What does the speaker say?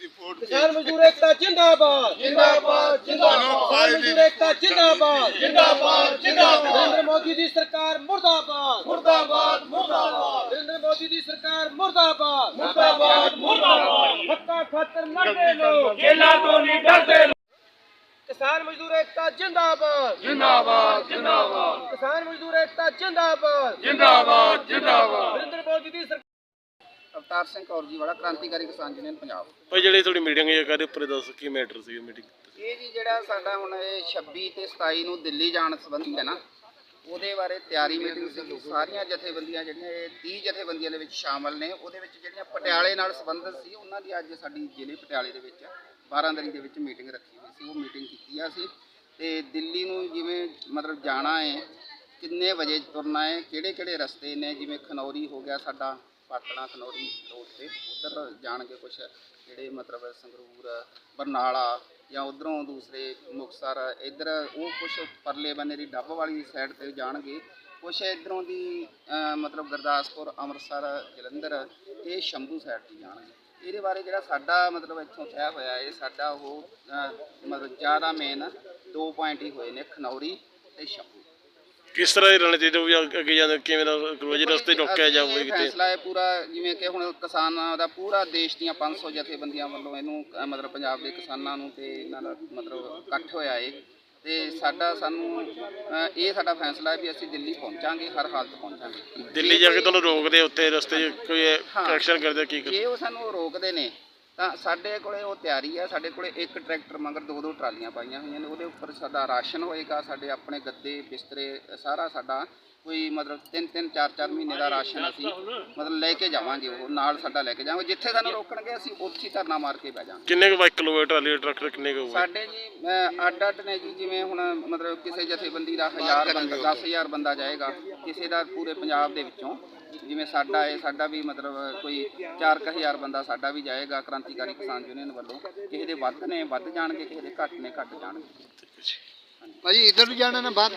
ਕਿਸਾਨ ਮਜ਼ਦੂਰ ਏਕਤਾ ਜਿੰਦਾਬਾਦ। ਜਿੰਦਾਬਾਦ ਕਿਸਾਨ ਮਜ਼ਦੂਰ ਏਕਤਾ ਜਿੰਦਾਬਾਦ। ਜਿੰਦਾਬਾਦ ਜਿੰਦਾਬਾਦ। ਨਰਿੰਦਰ ਮੋਦੀ ਦੀ ਸਰਕਾਰ ਮੁਰਦਾਬਾਦ। ਮੁਰਦਾਬਾਦ ਮੁਰਦਾਬਾਦ। ਨਰਿੰਦਰ ਮੋਦੀ ਦੀ ਸਰਕਾਰ ਮੁਰਦਾਬਾਦ। ਮੁਰਦਾਬਾਦ ਮੁਰਦਾਬਾਦ। ਹੱਕਾਂ ਖਾਤਰ ਲੜਦੇ ਲੋਕ। ਜੇਲਾਂ ਤੋਂ ਨਹੀਂ ਡਰਦੇ ਕਿਸਾਨ ਮਜ਼ਦੂਰ ਏਕਤਾ ਜਿੰਦਾਬਾਦ। ਜਿੰਦਾਬਾਦ ਜਿੰਦਾਬਾਦ। ਕਿਸਾਨ ਮਜ਼ਦੂਰ ਏਕਤਾ ਜਿੰਦਾਬਾਦ। ਜਿੰਦਾਬਾਦ ਜਿੰਦਾਬਾਦ। ਨਰਿੰਦਰ ਮੋਦੀ ਦੀ ਸਰਕਾਰ ਅਵਤਾਰ ਸਿੰਘ ਕੌਰ ਜੀ ਵਾਲਾ ਕ੍ਰਾਂਤੀਕਾਰੀ ਕਿਸਾਨ ਯੂਨੀਅਨ ਪੰਜਾਬ। ਭਾਈ ਜਿਹੜੀ ਤੁਹਾਡੀ ਮੀਟਿੰਗ ਹੈ ਕਾਹਦੇ ਉੱਪਰ ਦੱਸ ਕੀ ਮੈਟਰ ਸੀ ਮੀਟਿੰਗ? ਇਹ ਜੀ ਜਿਹੜਾ ਸਾਡਾ ਹੁਣ ਇਹ 26 ਤੇ 27 ਨੂੰ ਦਿੱਲੀ ਜਾਣ ਸੰਬੰਧੀ ਹੈ ਨਾ ਉਹਦੇ ਬਾਰੇ ਤਿਆਰੀ ਮੀਟਿੰਗ ਸੀ ਸਾਰੀਆਂ ਜਥੇਬੰਦੀਆਂ ਜਿਹੜੀਆਂ ਇਹ 30 ਜਥੇਬੰਦੀਆਂ ਦੇ ਵਿੱਚ ਸ਼ਾਮਲ ਨੇ। ਉਹਦੇ ਵਿੱਚ ਜਿਹੜੀਆਂ ਪਟਿਆਲੇ ਨਾਲ ਸੰਬੰਧਿਤ ਸੀ ਉਹਨਾਂ ਦੀ ਅੱਜ ਸਾਡੀ ਜ਼ਿਲ੍ਹੇ ਪਟਿਆਲੇ ਦੇ ਵਿੱਚ ਬਾਰਾਂਦਰੀ ਦੇ ਵਿੱਚ ਮੀਟਿੰਗ ਰੱਖੀ ਹੋਈ ਸੀ। ਉਹ ਮੀਟਿੰਗ ਕੀਤੀ ਆ ਸੀ ਤੇ ਦਿੱਲੀ ਨੂੰ ਜਿਵੇਂ ਮਤਲਬ ਜਾਣਾ ਹੈ ਕਿੰਨੇ ਵਜੇ ਤੁਰਨਾ ਹੈ ਕਿਹੜੇ ਕਿਹੜੇ ਰਸਤੇ ਨੇ ਜਿਵੇਂ ਖਨੌਰੀ ਹੋ ਗਿਆ ਸਾਡਾ ਪਾਤਣਾ ਖਨੌਰੀ ਰੋਡ ਤੇ। ਉਧਰ ਜਾਣਗੇ ਕੁਝ ਜਿਹੜੇ ਮਤਲਬ ਸੰਗਰੂਰ, ਬਰਨਾਲਾ ਜਾਂ ਉਧਰੋਂ ਦੂਸਰੇ ਮੁਕਤਸਰ, ਇੱਧਰ ਉਹ ਕੁਝ ਪਰਲੇ ਬੰਨੇ ਦੀ ਡੱਬ ਵਾਲੀ ਸਾਈਡ ਤੇ ਜਾਣਗੇ। ਕੁਛ ਇਧਰੋਂ ਦੀ ਮਤਲਬ ਗੁਰਦਾਸਪੁਰ, ਅੰਮ੍ਰਿਤਸਰ, ਜਲੰਧਰ, ਇਹ ਸ਼ੰਭੂ ਸਾਈਡ ਤੇ ਜਾਣਗੇ। ਇਹਦੇ ਬਾਰੇ ਜਿਹੜਾ ਸਾਡਾ ਮਤਲਬ ਇੱਥੋਂ ਤੈਅ ਹੋਇਆ, ਇਹ ਸਾਡਾ ਉਹ ਮਤਲਬ ਜ਼ਿਆਦਾ ਮੇਨ ਦੋ ਪੁਆਇੰਟ ਹੀ ਹੋਏ ਨੇ, ਖਨੌਰੀ ਤੇ ਸ਼ੰਭੂ। ਕਿਸ ਤਰ੍ਹਾਂ ਦੀ ਰਣਨੀਤੀ ਜੋ ਵੀ ਅੱਗੇ ਜਾਂਦੇ ਕਿਵੇਂ ਦਾ ਰੋਜ਼ ਰਸਤੇ ਰੋਕਿਆ ਇਹ ਕਿਤੇ? ਫੈਸਲਾ ਹੈ ਪੂਰਾ ਜਿਵੇਂ ਕਿ ਹੁਣ ਕਿਸਾਨਾਂ ਦਾ ਪੂਰਾ ਦੇਸ਼ ਦੀਆਂ 500 ਜਥੇਬੰਦੀਆਂ ਵੱਲੋਂ ਇਹਨੂੰ ਮਤਲਬ ਪੰਜਾਬ ਦੇ ਕਿਸਾਨਾਂ ਨੂੰ ਤੇ ਇਹਨਾਂ ਦਾ ਮਤਲਬ ਇਕੱਠ ਹੋਇਆ ਏ। ਤੇ ਸਾਡਾ ਸਾਨੂੰ ਇਹ ਸਾਡਾ ਫੈਸਲਾ ਹੈ ਵੀ ਅਸੀਂ ਦਿੱਲੀ ਪਹੁੰਚਾਂਗੇ ਹਰ ਹਾਲਤ ਪਹੁੰਚਾਂਗੇ। ਦਿੱਲੀ ਜੇ ਕੇ ਤੁਹਾਨੂੰ ਰੋਕਦੇ ਉੱਥੇ ਰਸਤੇ 'ਚ ਕੋਈ। ਐਕਸ਼ਨ ਕਰਦੇ ਕੀ ਜੇ ਉਹ ਸਾਨੂੰ ਰੋਕਦੇ ਨੇ ਤਾਂ ਸਾਡੇ ਕੋਲੇ ਉਹ ਤਿਆਰੀ ਹੈ ਸਾਡੇ ਕੋਲੇ ਇੱਕ ਟਰੈਕਟਰ ਮਗਰ ਦੋ ਦੋ ਟਰਾਲੀਆਂ ਪਾਈਆਂ ਹੋਈਆਂ ਨੇ ਉਹਦੇ ਉੱਪਰ ਸਾਡਾ ਰਾਸ਼ਨ ਹੋਏਗਾ ਸਾਡੇ ਆਪਣੇ ਗੱਦੇ ਬਿਸਤਰੇ ਸਾਰਾ ਸਾਡਾ ਕੋਈ ਮਤਲਬ ਤਿੰਨ ਤਿੰਨ ਚਾਰ ਚਾਰ ਮਹੀਨੇ ਦਾ ਰਾਸ਼ਨ ਅਸੀਂ ਮਤਲਬ ਲੈ ਕੇ ਜਾਵਾਂਗੇ ਉਹ ਨਾਲ ਸਾਡਾ ਲੈ ਕੇ ਜਾਵਾਂਗੇ ਜਿੱਥੇ ਸਾਨੂੰ ਰੋਕਣਗੇ ਅਸੀਂ ਉੱਥੇ ਹੀ ਧਰਨਾ ਮਾਰ ਕੇ ਬਹਿ ਜਾਵਾਂਗੇ। ਕਿੰਨੇ ਕੁ ਬਾਈਕ ਕਿਲੋਮੀਟਰ ਵਾਲੀ ਟਰੱਕ ਕਿੰਨੇ ਕੁ ਸਾਡੇ ਜੀ ਅੱਡ ਅੱਡ ਨੇ ਜੀ ਜਿਵੇਂ ਹੁਣ ਮਤਲਬ ਕਿਸੇ ਜਥੇਬੰਦੀ ਦਾ 1000 ਬੰਦਾ 10000 ਬੰਦਾ ਜਾਏਗਾ ਕਿਸੇ ਦਾ ਪੂਰੇ ਪੰਜਾਬ ਦੇ ਵਿੱਚੋਂ। ਜਿਵੇਂ ਸਾਡਾ ਹੈ ਸਾਡਾ ਵੀ ਮਤਲਬ ਕੋਈ 4000 ਬੰਦਾ ਸਾਡਾ ਵੀ ਜਾਏਗਾ, ਕ੍ਰਾਂਤੀਕਾਰੀ ਕਿਸਾਨ ਯੂਨੀਅਨ ਵੱਲੋਂ। ਕਿਸੇ ਦੇ ਵੱਧ ਨੇ, ਵੱਧ ਜਾਣਗੇ, ਕਿਸੇ ਦੇ ਘੱਟ ਨੇ, ਘੱਟ ਜਾਣਗੇ। ਭਾਜੀ, ਇੱਧਰ ਨੂੰ ਜਾਣਾ ਨਾ ਬਾਹਰ?